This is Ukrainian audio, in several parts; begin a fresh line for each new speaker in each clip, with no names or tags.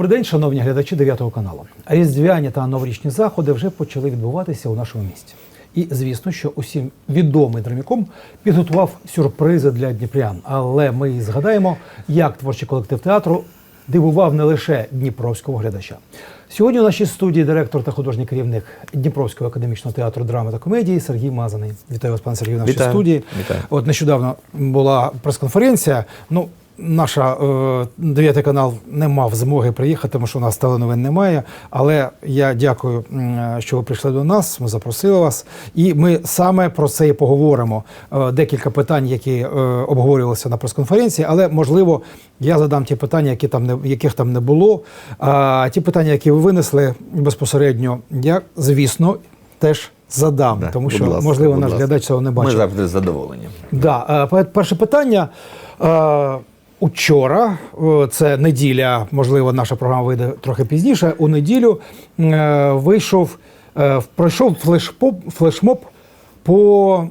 Добрий день, шановні глядачі 9 каналу. Різдвяні та новорічні заходи вже почали відбуватися у нашому місті. І звісно, що усім відомий драміком підготував сюрпризи для дніпрян. Але ми і згадаємо, як творчий колектив театру дивував не лише дніпровського глядача. Сьогодні у нашій студії директор та художній керівник Дніпровського академічного театру драми та комедії Сергій Мазаний. Вітаю вас, пане Сергію, в нашій
Вітаю.
студії.
Вітаю.
От нещодавно була прес-конференція. Ну, наша е, дев'ятий канал не мав змоги приїхати, тому що у нас теленовин немає. Але я дякую, що ви прийшли до нас. Ми запросили вас, і ми саме про це і поговоримо. Е, декілька питань, які е, обговорювалися на прес-конференції, але можливо я задам ті питання, які там не яких там не було. А ті питання, які ви винесли безпосередньо, я звісно теж задам,
Да,
тому що
ласка,
можливо наш глядач цього не
Ми
бачив.
завжди з задоволенням.
Да, перше питання. Учора, е, це неділя, можливо, наша програма вийде трохи пізніше. У неділю е, вийшов, е, пройшов флешпоп, флешмоб по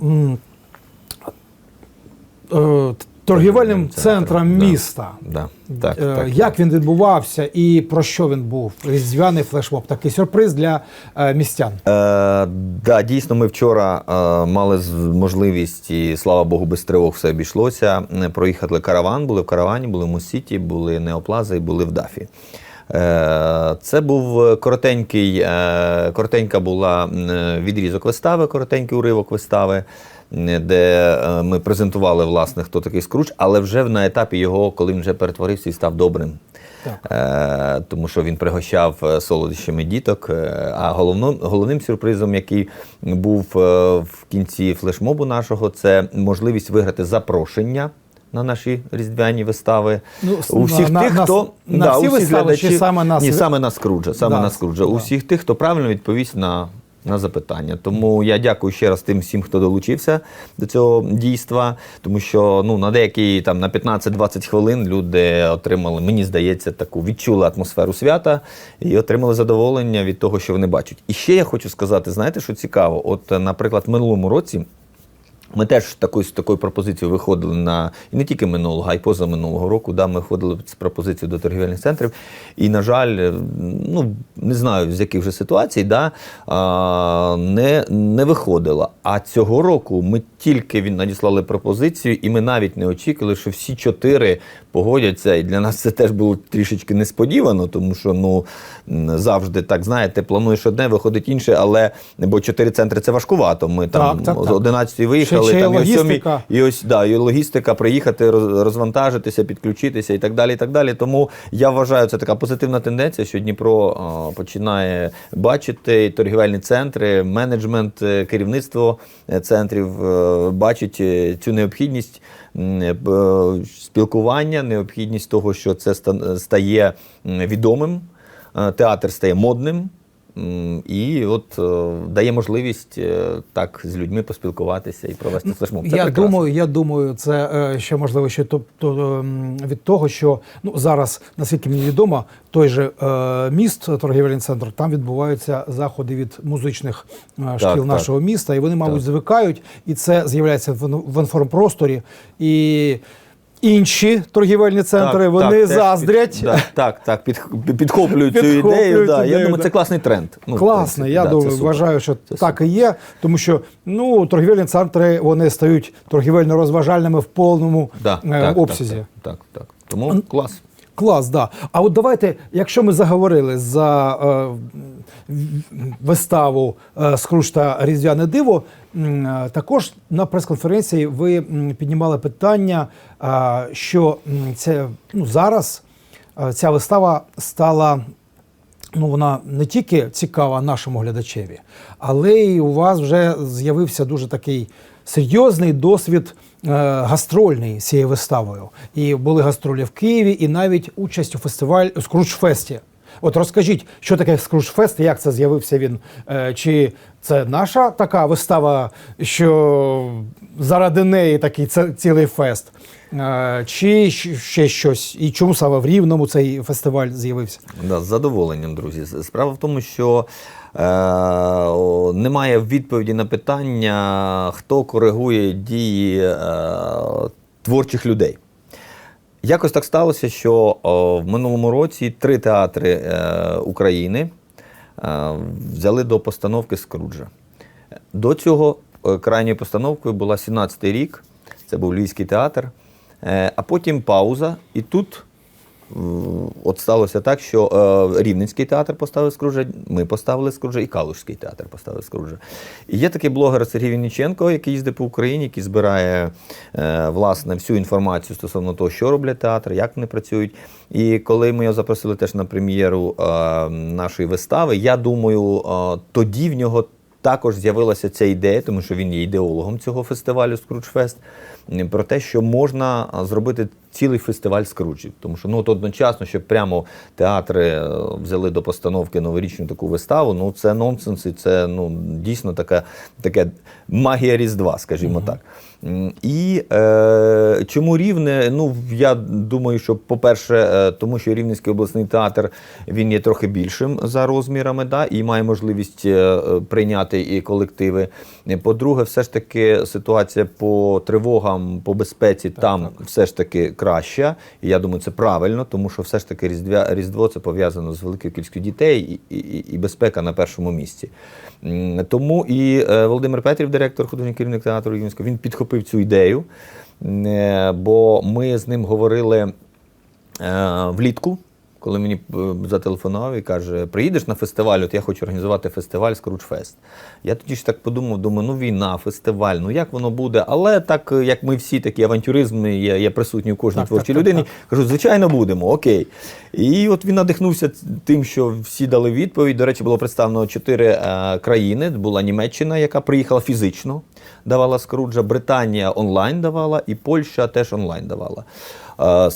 торгівельним центрам
да.
міста.
Да. Так,
Е,
так,
Як він відбувався і про що він був? Різдвяний флешмоб, такий сюрприз для е, містян.
Е, да, дійсно, ми вчора е, мали можливість, і слава Богу, без тривог все обійшлося. е, Проїхали караван, були в каравані, були в Мусіті, були Неоплази і були в Дафі. Е, Це був коротенький, е, коротенька була відрізок вистави, коротенький уривок вистави, де е, ми презентували, власне, хто такий Скруч, але вже на етапі його, коли він вже перетворився і став добрим.
Так.
Е, тому що він пригощав е, солодощами діток. Е, А головним, головним сюрпризом, який був е, в кінці флешмобу нашого, це можливість виграти запрошення. На наші різдвяні вистави
Ну,
у всіх
на-
тих,
на-
хто
на всі
у всіх
вистави чи саме на
ні, саме на Скруджа, саме
Да,
на Скруджа. У
да.
всіх тих, хто правильно відповість на, на запитання. Тому я дякую ще раз тим всім, хто долучився до цього дійства, тому що ну на деякі там на 15-20 хвилин люди отримали, мені здається, таку відчули атмосферу свята і отримали задоволення від того, що вони бачать. І ще я хочу сказати, знаєте, що цікаво? От, наприклад, в минулому році. Ми теж такою, з такою пропозицією виходили на і не тільки минулого, а й поза минулого року. Да, ми ходили з пропозицією до торгівельних центрів. І, на жаль, ну не знаю з яких вже ситуацій, да, а, не, не виходило. А цього року ми тільки він надіслали пропозицію, і ми навіть не очікували, що всі чотири погодяться. І для нас це теж було трішечки несподівано, тому що ну завжди так знаєте, плануєш одне, виходить інше, але бо чотири центри це важкувато. Ми там
Так, так,
з
так.
11 виїхали,
Ще
там і о 7 і ось да, і логістика, приїхати, розвантажитися, підключитися і так далі. і так далі. Тому я вважаю, це така позитивна тенденція, що Дніпро починає бачити торгівельні центри, менеджмент, е, керівництво е, центрів е, бачить цю необхідність спілкування, необхідність того, що це стає відомим, театр стає модним. І от е, дає можливість е, так з людьми поспілкуватися і провести флешмоб. Це
я
прекрасно.
думаю, я думаю, це е, ще можливо ще то, то, ем, від того, що ну зараз, наскільки мені відомо, той же е, міст, торгівельний центр, там відбуваються заходи від музичних е, шкіл
так.
нашого міста, і вони, мабуть,
Так.
звикають, і це з'являється в інформпросторі. І інші торгівельні центри
Так,
вони
так,
заздрять.
Під, да, так, так, під, підхоплюють цю
Підхоплюють
ідею. Да.
ідею,
Я думаю,
да.
це класний тренд. Ну, Класний,
я
да,
думаю, вважаю, що
Це
так і є, тому що ну торгівельні центри вони стають торгівельно-розважальними в повному
Да,
е,
так,
обсязі.
Так, так, так, так. Тому клас.
Клас, да. А от давайте, якщо ми заговорили за е, виставу е, «Скруш та Різдвяне диво, е, також на прес-конференції ви піднімали питання, е, що це ну, зараз е, ця вистава стала. Ну, вона не тільки цікава нашому глядачеві, але й у вас вже з'явився дуже такий серйозний досвід е, гастрольний цією виставою. І були гастролі в Києві, і навіть участь у фестивалі Скрудж-фесті. От розкажіть, що таке Скрудж-фест, як це з'явився він? Е, Чи це наша така вистава, що заради неї такий цілий фест? Е, Чи ще щось? І чому саме в Рівному цей фестиваль з'явився?
Да, з задоволенням, друзі. Справа в тому, що е, немає відповіді на питання, хто коригує дії творчих людей. Якось так сталося, що в минулому році три театри е, України е, взяли до постановки Скруджа. До цього е, крайньою постановкою була 17-й рік, це був Львівський театр, а потім пауза, і тут От сталося так, що е, Рівненський театр поставив Скруджа, ми поставили Скруджа, і Калужський театр поставив Скруджа. І є такий блогер Сергій Вінниченко, який їздить по Україні, який збирає е, власне всю інформацію стосовно того, що роблять театри, як вони працюють. І коли ми його запросили теж на прем'єру е, нашої вистави, я думаю, тоді в нього також з'явилася ця ідея, тому що він є ідеологом цього фестивалю Скруджфест, про те, що можна зробити цілий фестиваль скруджів. Тому що ну, от одночасно, щоб прямо театри е, взяли до постановки новорічну таку виставу, ну це нонсенс, і це ну, дійсно така, таке магія Різдва, скажімо так. І е, чому рівне? Ну, я думаю, що, по-перше, е, тому що Рівненський обласний театр він є трохи більшим за розмірами, да, і має можливість е, прийняти і колективи. По-друге, все ж таки ситуація по тривогам, по безпеці там все ж таки краща. І я думаю, це правильно, тому що все ж таки Різдвя, Різдво це пов'язано з великою кількістю дітей і, і, і безпека на першому місці. Тому і е, Володимир Петрів, директор, художній керівник театру Рівненського, він підхопив цю ідею, е, бо ми з ним говорили е, влітку, коли мені е, зателефонував і каже: приїдеш на фестиваль, от я хочу організувати фестиваль Скруджфест. Я тоді ж так подумав, думаю, ну війна, фестиваль, ну як воно буде? Але так е, як ми всі такі авантюризми є, є присутні у кожній
Так,
творчій
так, так,
людині, кажу, звичайно, будемо, окей. І от він надихнувся тим, що всі дали відповідь. До речі, було представлено чотири е, країни. Була Німеччина, яка приїхала фізично, давала Скруджа, Британія онлайн давала, і Польща теж онлайн давала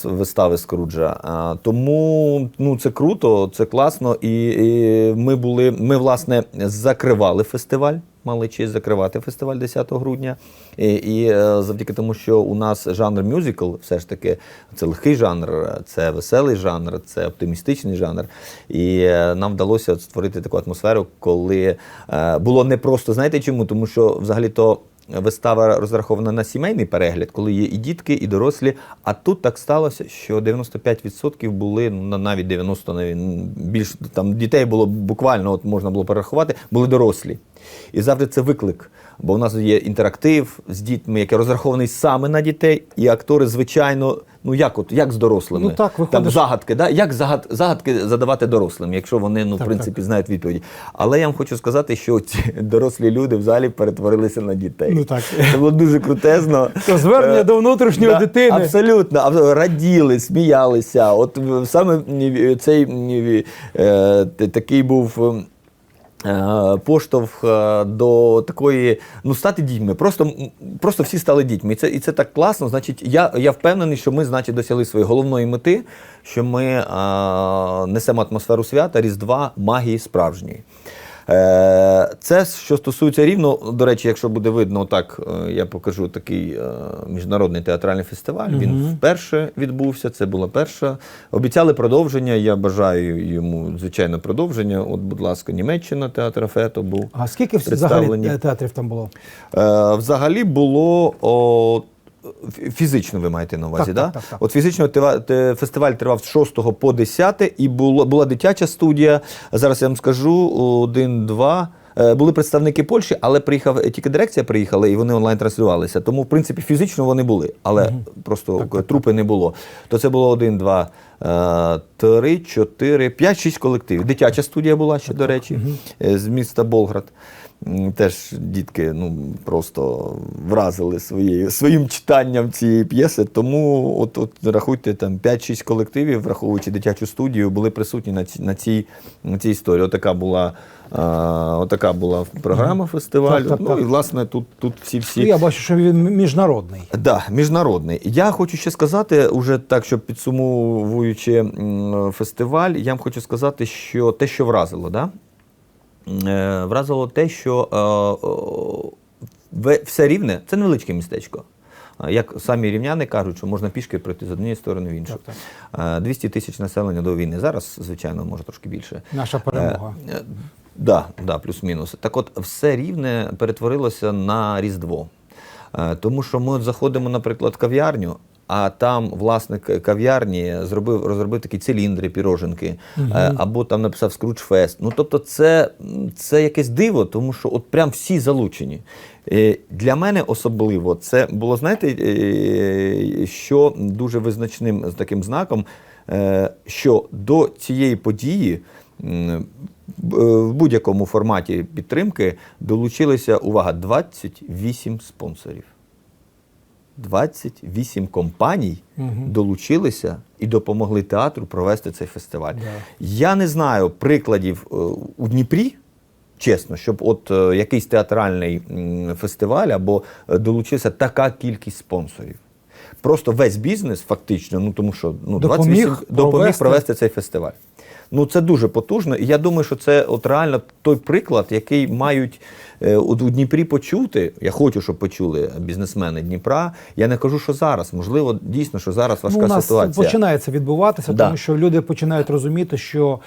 вистави Скруджа. Е, Тому ну, це круто, це класно. І, і ми були, ми, власне, закривали фестиваль. Мали честь закривати фестиваль 10 грудня. І, і е, завдяки тому, що у нас жанр мюзикл, все ж таки, це легкий жанр, це веселий жанр, це оптимістичний жанр. І е, нам вдалося створити таку атмосферу, коли е, було не просто, знаєте чому? Тому що взагалі-то. Вистава розрахована на сімейний перегляд, коли є і дітки, і дорослі. А тут так сталося, що 95% були ну, на- навіть 90, навіть більш там дітей було буквально, от можна було перерахувати, були дорослі. І завжди це виклик. Бо у нас є інтерактив з дітьми, який розрахований саме на дітей, і актори, звичайно, ну як от як з дорослими,
Ну, так,
там загадки, да? як загад, загадки задавати дорослим, якщо вони ну в
Так,
принципі знають відповіді. Але я вам хочу сказати, що ці дорослі люди в залі перетворилися на дітей.
Ну, так.
Це було дуже крутезно.
Звернення
Е,
до внутрішньої дитини.
Абсолютно, раділи, сміялися. От саме цей е, такий був. Е, Поштовх е, до такої, ну стати дітьми. Просто, просто всі стали дітьми. І це, і це так класно. Значить, я, я впевнений, що ми, значить, досягли своєї головної мети, що ми а, несемо атмосферу свята, Різдва, магії справжньої. Е, Це що стосується рівно. До речі, якщо буде видно, так е, я покажу такий е, міжнародний театральний фестиваль. Він вперше відбувся. Це була перша. Обіцяли продовження. Я бажаю йому звичайно продовження. От, будь ласка, Німеччина, театр Фето був.
А скільки взагалі театрів там було?
Взагалі було о, фізично, ви маєте на увазі,
Так,
да?
так, так, так.
От фізично фестиваль тривав з 6 по 10, і була, була дитяча студія. Зараз я вам скажу один-два. Е, Були представники Польщі, але приїхав е, тільки дирекція приїхала, і вони онлайн транслювалися. Тому, в принципі, фізично вони були, але просто так, трупи не було. То це було один, два, е, три, чотири, п'ять, шість колективів. Дитяча студія була ще, до речі, е, з міста Болград. Теж дітки ну, просто вразили своєю, своїм читанням цієї п'єси. Тому от, от рахуйте там 5-6 колективів, враховуючи дитячу студію, були присутні на, ці, на, цій, на цій історії. Отака була, а, отака була програма фестивалю.
Так, так,
ну
так.
і власне тут, тут всі всі.
Ну, Я бачу, що він міжнародний.
Да, міжнародний. Я хочу ще сказати, уже так, щоб підсумовуючи м, фестиваль, я вам хочу сказати, що те, що вразило, да? Е, вразило те, що е, все рівне це невеличке містечко. Як самі рівняни кажуть, що можна пішки пройти з однієї сторони в іншу. Е, 200 тисяч населення до війни. Зараз, звичайно, може трошки більше.
Наша перемога.
Е, е, Да, да, плюс-мінус. Так от, все рівне перетворилося на Різдво. Е, Тому що ми заходимо, наприклад, в кав'ярню, а там власник кав'ярні зробив, розробив такі циліндри, піроженки, е, або там написав Скрудж-фест. Ну тобто, це, це якесь диво, тому що от прям всі залучені. Е, Для мене особливо це було, знаєте, е, що дуже визначним таким знаком, що до цієї події в будь-якому форматі підтримки долучилися, увага, 28 спонсорів. 28 компаній долучилися і допомогли театру провести цей фестиваль.
Да.
Я не знаю прикладів е, у Дніпрі. Чесно, щоб от е, якийсь театральний м, фестиваль або е, долучився така кількість спонсорів. Просто весь бізнес, фактично, ну тому що ну,
Допоміг
28 допоміг
провести.
провести цей фестиваль. Ну це дуже потужно. І я думаю, що це от реально той приклад, який мають е, от у Дніпрі почути. Я хочу, щоб почули бізнесмени Дніпра. Я не кажу, що зараз. Можливо, дійсно, що зараз важка
ну, у нас
ситуація.
починається відбуватися,
Да.
тому що люди починають розуміти, що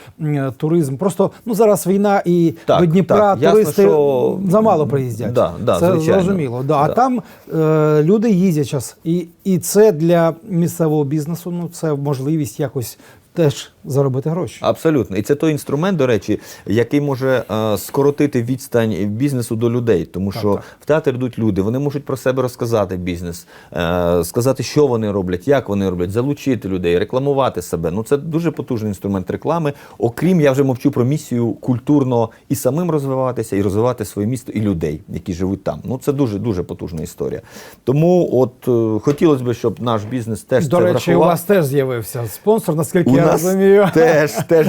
туризм просто ну зараз війна і
Так,
до Дніпра
так, ясно,
туристи
що-
замало приїздять.
Да, да,
це
звичайно.
зрозуміло. Да. А
Да.
там е, люди їздять час, і, і це для місцевого бізнесу. Ну це можливість якось теж заробити гроші.
Абсолютно, і це той інструмент, до речі, який може е, скоротити відстань бізнесу до людей, тому що
так.
в театр йдуть люди, вони можуть про себе розказати бізнес, е, сказати, що вони роблять, як вони роблять, залучити людей, рекламувати себе. Ну це дуже потужний інструмент реклами. Окрім я вже мовчу про місію культурно і самим розвиватися, і розвивати своє місто і людей, які живуть там. Ну це дуже дуже потужна історія. Тому, от е, хотілося б, щоб наш бізнес теж
До
це
речі, у вас теж з'явився спонсор, наскільки
У
я
нас
розумію.
Теж, теж,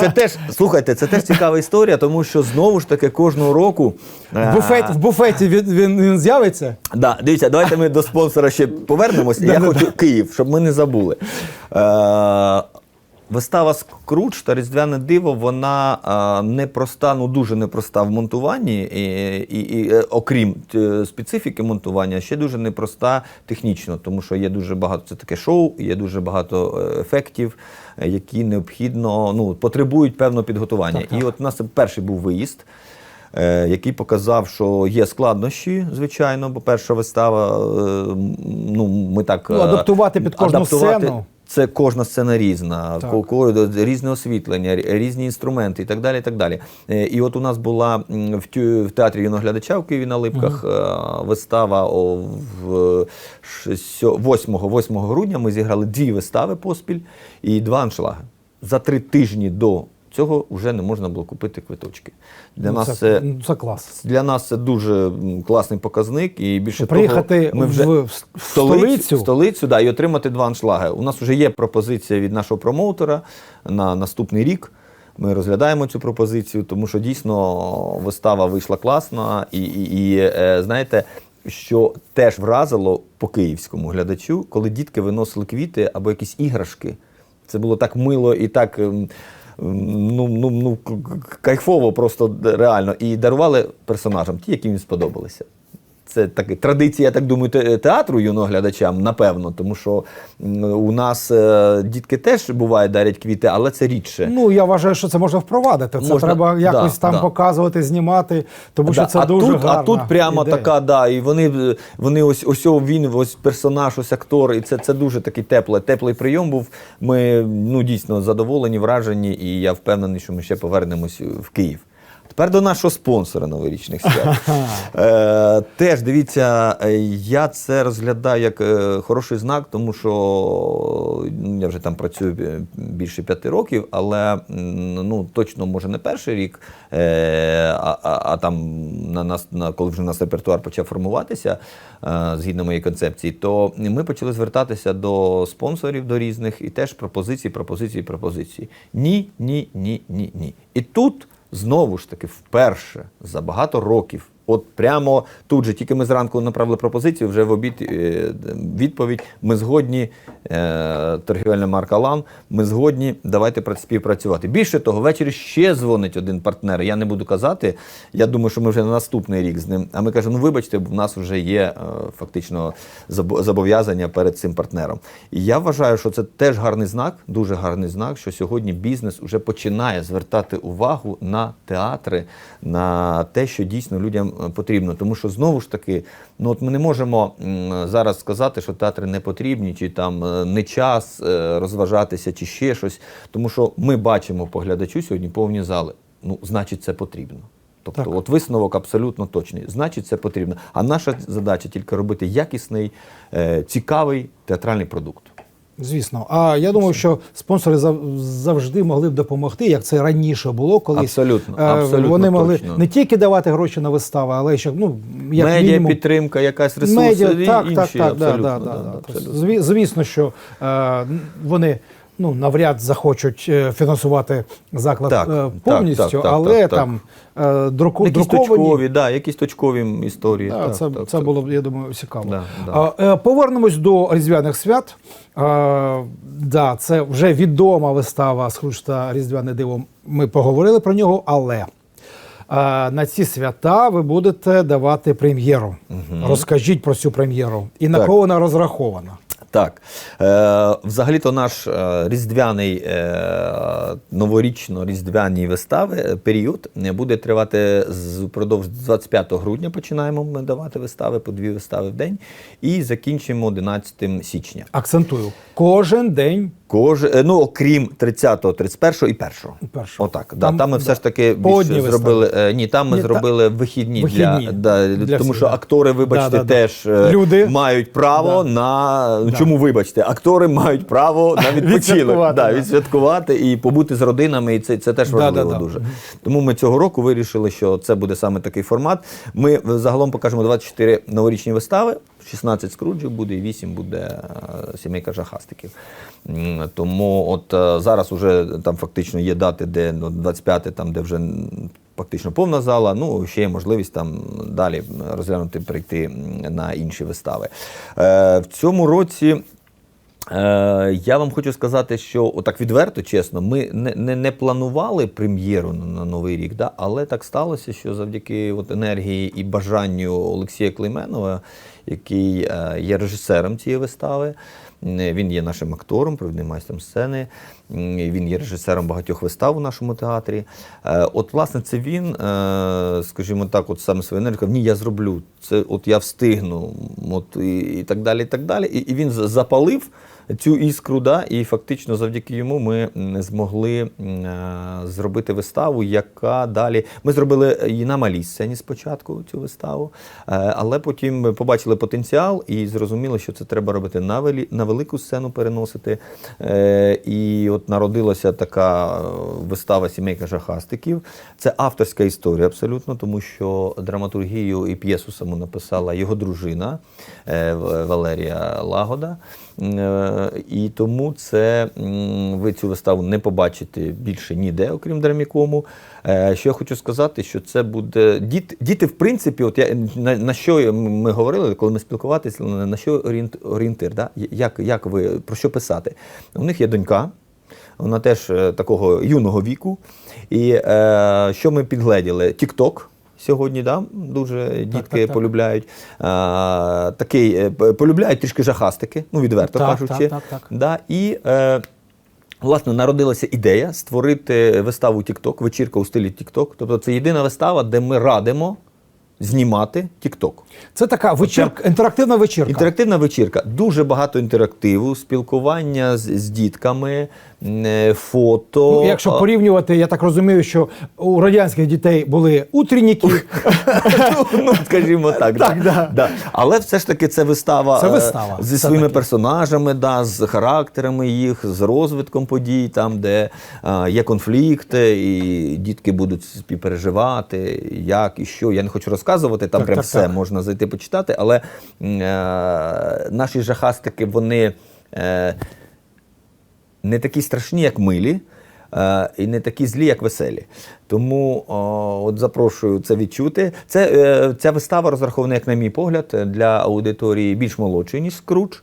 це теж, слухайте, це теж цікава історія, тому що знову ж таки кожного року.
В
е,
буфеті, в буфеті він, він, він з'явиться.
Да, дивіться, давайте ми до спонсора ще повернемось. Я хочу Київ, щоб ми не забули. Вистава Скруч та Різдвяне диво, вона е, непроста, ну дуже непроста в монтуванні, і, і, і е, окрім е, специфіки монтування, ще дуже непроста технічно, тому що є дуже багато це таке шоу, є дуже багато ефектів, які необхідно ну, потребують певного підготування.
Так, так.
І от у нас перший був виїзд е, який показав, що є складнощі, звичайно, бо перша вистава, е, ну ми так
Ну, адаптувати під кожну
адаптувати-
сцену.
Це кожна сцена різна,
Так.
різне освітлення, різні інструменти і так далі. І, так далі. Е, і от у нас була в, театрі юноглядача в Києві на Липках угу. вистава в ш- 8, 8 грудня. Ми зіграли дві вистави поспіль і два аншлаги. За три тижні до цього вже не можна було купити квиточки. Для
Ну,
нас
це,
це
ну, це клас.
для нас це дуже класний показник, і більше
Приїхати
того, ми вже
в, в столицю.
в столицю да, і отримати два аншлаги. У нас вже є пропозиція від нашого промоутера на наступний рік. Ми розглядаємо цю пропозицію, тому що дійсно вистава вийшла класна, і, і, і е, знаєте. Що теж вразило по київському глядачу, коли дітки виносили квіти або якісь іграшки. Це було так мило і так ем, ну, ну, ну, кайфово, просто реально. І дарували персонажам ті, які їм сподобалися. Це така традиція, я так думаю, театру юноглядачам, напевно, тому що у нас е, дітки теж буває дарять квіти, але це рідше.
Ну я вважаю, що це можна впровадити. Це
Можна,
треба якось
да,
там
да.
показувати, знімати, тому що це
а
дуже
тут,
гарна
а тут прямо
ідея.
така, да, і вони, вони ось ось він, ось персонаж, ось актор, і це, це дуже такий теплий, теплий прийом був. Ми ну дійсно задоволені, вражені, і я впевнений, що ми ще повернемось в Київ. Тепер до нашого спонсора новорічних свят. Е, теж дивіться, я це розглядаю як е, хороший знак, тому що ну, я вже там працюю більше п'яти років, але ну, точно може не перший рік, е, а, а, а там на нас, на, коли вже у нас репертуар почав формуватися е, згідно моєї концепції, то ми почали звертатися до спонсорів до різних і теж пропозиції, пропозиції, пропозиції. Ні, ні, ні, ні, ні. І тут знову ж таки вперше за багато років. От прямо тут же, тільки ми зранку направили пропозицію, вже в обід е, відповідь. Ми згодні, е, торгівельна марка Лан, ми згодні, давайте пра- співпрацювати. Більше того, ввечері ще дзвонить один партнер. Я не буду казати. Я думаю, що ми вже на наступний рік з ним. А ми кажемо, ну вибачте, в нас вже є е, фактично зобов'язання перед цим партнером. І я вважаю, що це теж гарний знак, дуже гарний знак, що сьогодні бізнес вже починає звертати увагу на театри, на те, що дійсно людям потрібно, тому що знову ж таки, ну от ми не можемо зараз сказати, що театри не потрібні, чи там е, не час е, розважатися, чи ще щось. Тому що ми бачимо по глядачу сьогодні повні зали. Ну, значить, це потрібно. Тобто,
Так.
от висновок абсолютно точний. Значить, це потрібно. А наша задача тільки робити якісний, е, цікавий театральний продукт.
Звісно. А я думаю, що спонсори зав- завжди могли б допомогти, як це раніше було, колись
Абсолютно,
Е,
абсолютно
вони могли
точно.
не тільки давати гроші на вистави, але ще ну як
Медіа
мінімум
підтримка, якась ресурс
медіа, так,
інші,
так, так, да,
абсолютно,
да, да,
да,
да.
абсолютно.
Тобто, Звісно, що е, вони ну навряд захочуть е, фінансувати заклад
Так,
е,
так,
повністю,
так, так,
але
так, так.
там е, друку,
Якісь
друковані.
точкові, да, якісь точкові історії.
Да,
так,
це,
так,
це
так.
було я думаю, цікаво.
Да, да.
Повернемось до різдвяних свят. А, да, це вже відома вистава Скрудж Різдвяне диво. Ми поговорили про нього, але на ці свята ви будете давати прем'єру. Розкажіть про цю прем'єру і на
Так.
кого вона розрахована.
Так. Е, взагалі-то наш е, різдвяний, е, новорічно-різдвяні вистави е, період е, буде тривати впродовж 25 грудня. Починаємо ми давати вистави по дві вистави в день і закінчимо 11 січня.
Акцентую, кожен день
Кож... е, Ну, окрім 30-го, 31-го і 1-го.
Першого.
Отак. Да.
Там,
Там, ми
да.
все ж таки більше зробили. е, Ні, там ми
Ні, та-
зробили вихідні,
Вихідні.
для, да,
Для
тому
всіх,
що
да.
актори, вибачте,
Да, да, да.
теж е,
Люди.
мають право
Да.
на.
Да.
Чому вибачте? Актори мають право на відпочинок.
Відсвяткувати,
да,
да.
відсвяткувати і побути з родинами, і це, це теж важливо
да, да.
дуже. Тому ми цього року вирішили, що це буде саме такий формат. Ми загалом покажемо 24 новорічні вистави. 16 скруджів буде і 8 буде е, сімейка жахастиків. Тому от е, зараз уже там фактично є дати, де ну, 25 там, де вже фактично повна зала. Ну, ще є можливість там далі розглянути, прийти на інші вистави. Е, В цьому році. Я вам хочу сказати, що отак відверто, чесно, ми не, не, не планували прем'єру на Новий рік, да? але так сталося, що завдяки от енергії і бажанню Олексія Клейменова, який е, є режисером цієї вистави, він є нашим актором, провідним майстром сцени, він є режисером багатьох вистав у нашому театрі. Е, От, власне, це він, е, скажімо так, от саме своє енергією, ні, я зроблю, це от я встигну, от, і, і так далі. І, так далі. І, і він запалив цю іскру, да, і фактично завдяки йому ми змогли е, зробити виставу, яка далі. Ми зробили її на малій сцені спочатку, цю виставу, е, але потім ми побачили потенціал і зрозуміли, що це треба робити на, велі, на велику сцену переносити. Е, І от народилася така вистава Сімейка жахастиків. Це авторська історія абсолютно, тому що драматургію і п'єсу саму написала його дружина Валерія Лагода. Е, І тому це ви цю виставу не побачите більше ніде, окрім драмікому. Е, Що я хочу сказати, що це буде діти, діти в принципі, от я на, на що ми говорили, коли ми спілкувалися, на що орієнтир, да? як, як ви про що писати? У них є донька. Вона теж е, такого юного віку. І е, що ми підгледіли? Тік-ток сьогодні, да? дуже дітки
так, так.
полюбляють. А, такий, е, полюбляють трішки жахастики, ну відверто
Так,
кажучи.
так, так, так.
Да? І е, власне народилася ідея створити виставу TikTok, вечірка у стилі TikTok. Тобто це єдина вистава, де ми радимо знімати TikTok.
Це така вечірка, інтерактивна вечірка.
Інтерактивна вечірка. Дуже багато інтерактиву, спілкування з, з дітками, фото.
Ну, якщо порівнювати, я так розумію, що у радянських дітей були утренніки,
ну, скажімо так.
Так, да.
Да. Але все ж таки це вистава,
Це
е,
вистава,
зі своїми
таки.
персонажами, да, з характерами їх, з розвитком подій, там, де е, є конфлікти, і дітки будуть співпереживати, як і що. Я не хочу розказувати, там
Так,
прям
так,
все
так.
можна зайти почитати, але е, наші жахастики, вони. Е, не такі страшні, як милі, е, і не такі злі, як веселі. Тому от запрошую це відчути. Це, е, ця вистава розрахована, як на мій погляд, для аудиторії більш молодшої, ніж скруч,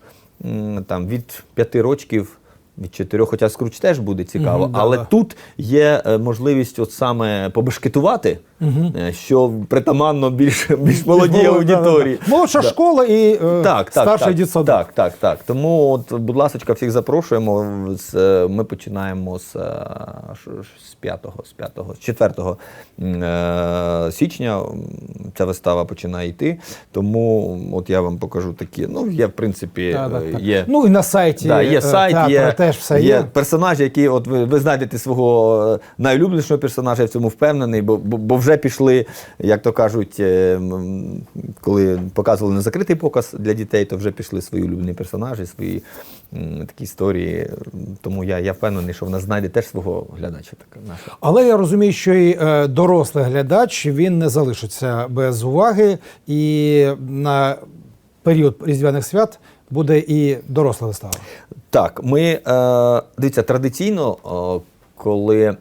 Там від п'яти рочків від чотирьох, хоча скруч теж буде цікаво,
да,
але
да.
тут є е, можливість от саме побешкетувати, е, що притаманно більш, більш молодій
Да, да, да.
аудиторії.
Молодша
Да.
школа і е,
Так, так,
старший
так,
дітсадок.
так, так, так. Тому, от, будь ласка, всіх запрошуємо. З, е, Ми починаємо з, з 5, з 5, з 4 е, січня. Ця вистава починає йти. Тому от я вам покажу такі. Ну, є, в принципі, е,
так.
є.
Ну і на сайті
Да, є сайт, є,
теж все
є
є.
персонажі, які от ви, ви знайдете свого е, найулюбленішого персонажа, я в цьому впевнений, бо, бо, бо вже пішли, як то кажуть, е, коли показували на закритий показ для дітей, то вже пішли свої улюблені персонажі, свої м, такі історії. Тому я, я впевнений, що вона знайде теж свого глядача. Так.
Але я розумію, що і е, дорослий глядач він не залишиться без уваги, і на період різдвяних свят буде і доросла вистава.
Так, ми е, дивіться, традиційно, е, коли е,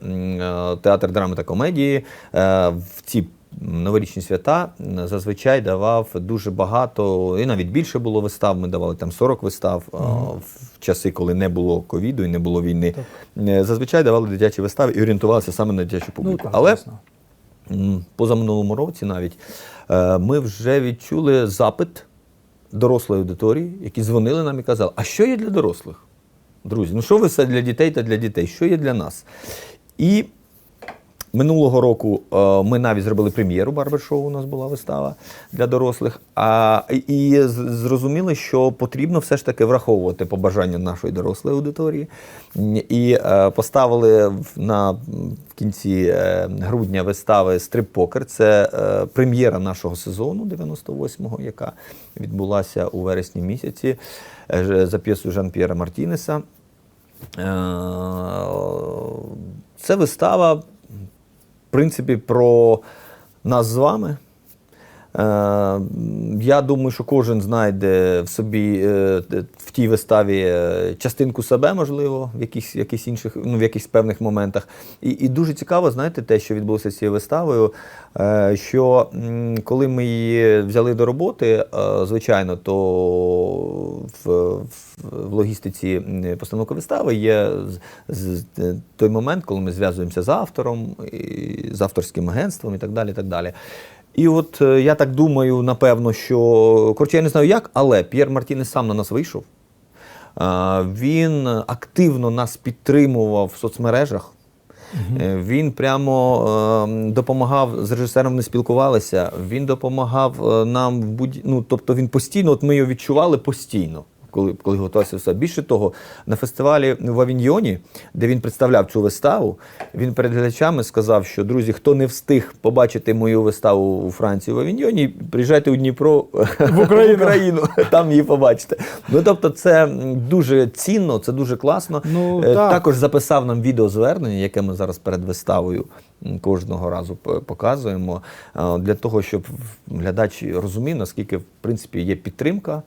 театр драми та комедії е, в ці новорічні свята зазвичай давав дуже багато, і навіть більше було вистав. Ми давали там 40 вистав е, в часи, коли не було ковіду і не було війни. Е, Зазвичай давали дитячі вистави і орієнтувалися саме на дитячу публіку.
так,
Але. М, позаминулому році навіть е, ми вже відчули запит дорослої аудиторії, які дзвонили нам і казали, а що є для дорослих? Друзі, ну що ви для дітей та для дітей? Що є для нас? І Минулого року е, ми навіть зробили прем'єру барбершоу. У нас була вистава для дорослих. А, і зрозуміли, що потрібно все ж таки враховувати побажання нашої дорослої аудиторії. І е, поставили на в кінці е, грудня вистави Стрип-покер. Це прем'єра нашого сезону 98-го, яка відбулася у вересні місяці за п'єсою Жан-П'єра Мартінеса. Е, Це вистава, принципі, про нас з вами. Е, Я думаю, що кожен знайде в собі е, в тій виставі е, частинку себе, можливо, в якихось, якихось інших, ну, в якихось певних моментах. І, і дуже цікаво, знаєте, те, що відбулося з цією виставою, що коли ми її взяли до роботи, звичайно, то в, в, логістиці постановки вистави є з, той момент, коли ми зв'язуємося з автором, з авторським агентством і так далі. І так далі. І от е, я так думаю, напевно, що коротше, я не знаю як, але П'єр Мартінес сам на нас вийшов. Він активно нас підтримував в соцмережах. Е, Він прямо е, допомагав з режисером. Не спілкувалися. Він допомагав е, нам в будь... ну, тобто він постійно, от ми його відчували постійно. Коли, коли готувався все. Більше того, на фестивалі в Авіньйоні, де він представляв цю виставу, він перед глядачами сказав, що друзі, хто не встиг побачити мою виставу у Франції в Авіньйоні, приїжджайте у Дніпро в
Україну.
Україну, там її побачите. Ну тобто, це дуже цінно, це дуже класно.
Ну,
Е,
так.
Також записав нам відеозвернення, яке ми зараз перед виставою кожного разу показуємо, е, для того, щоб глядач розумів, наскільки в принципі є підтримка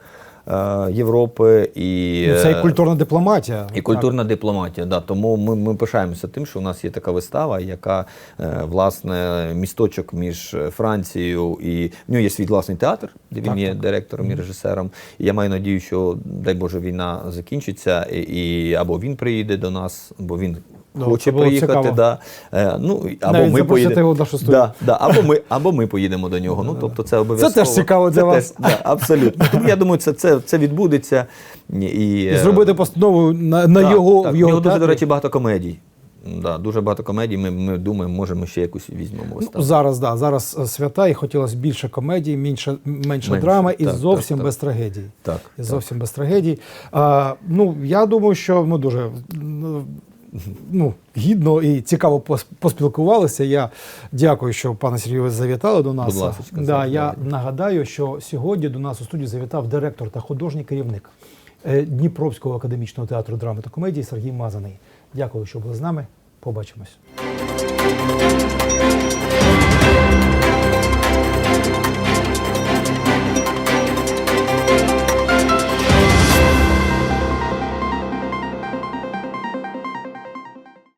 Європи і,
Ну, це і
е,
культурна дипломатія.
і культурна дипломатія. Да. Тому ми, ми пишаємося тим, що у нас є така вистава, яка е, власне місточок між Францією і в нього є свій власний театр, де він
Так,
є
так.
директором і режисером. І я маю надію, що дай Боже, війна закінчиться, і, і або він приїде до нас, або він.
Ну,
Хоче приїхати, да. Е, ну, або
Навіть
ми поїдемо.
його в нашу.
Да, да, або, ми, або ми поїдемо до нього. Ну, тобто це обов'язково.
теж цікаво для
Це
вас.
теж, да, абсолютно. Тому я думаю, це, це, це відбудеться. І,
І зробити постанову на, на
так,
його
так.
в його
нього дуже, до речі, багато комедій. Да, дуже багато комедій. Ми, ми думаємо, може, ми ще якусь візьмемо
Ну, зараз, да, зараз е, свята, і хотілося більше комедій, менше, менше,
Менше,
драми і
так,
зовсім
так, так.
без трагедій.
Так,
І
так.
без трагедій. А, ну, я думаю, що ми дуже ну, гідно і цікаво поспілкувалися. Я дякую, що пане Сергію, завітали до нас.
Будь ласка,
да, я нагадаю, що сьогодні до нас у студію завітав директор та художній керівник е, Дніпровського академічного театру драми та комедії Сергій Мазаний. Дякую, що були з нами. Побачимось.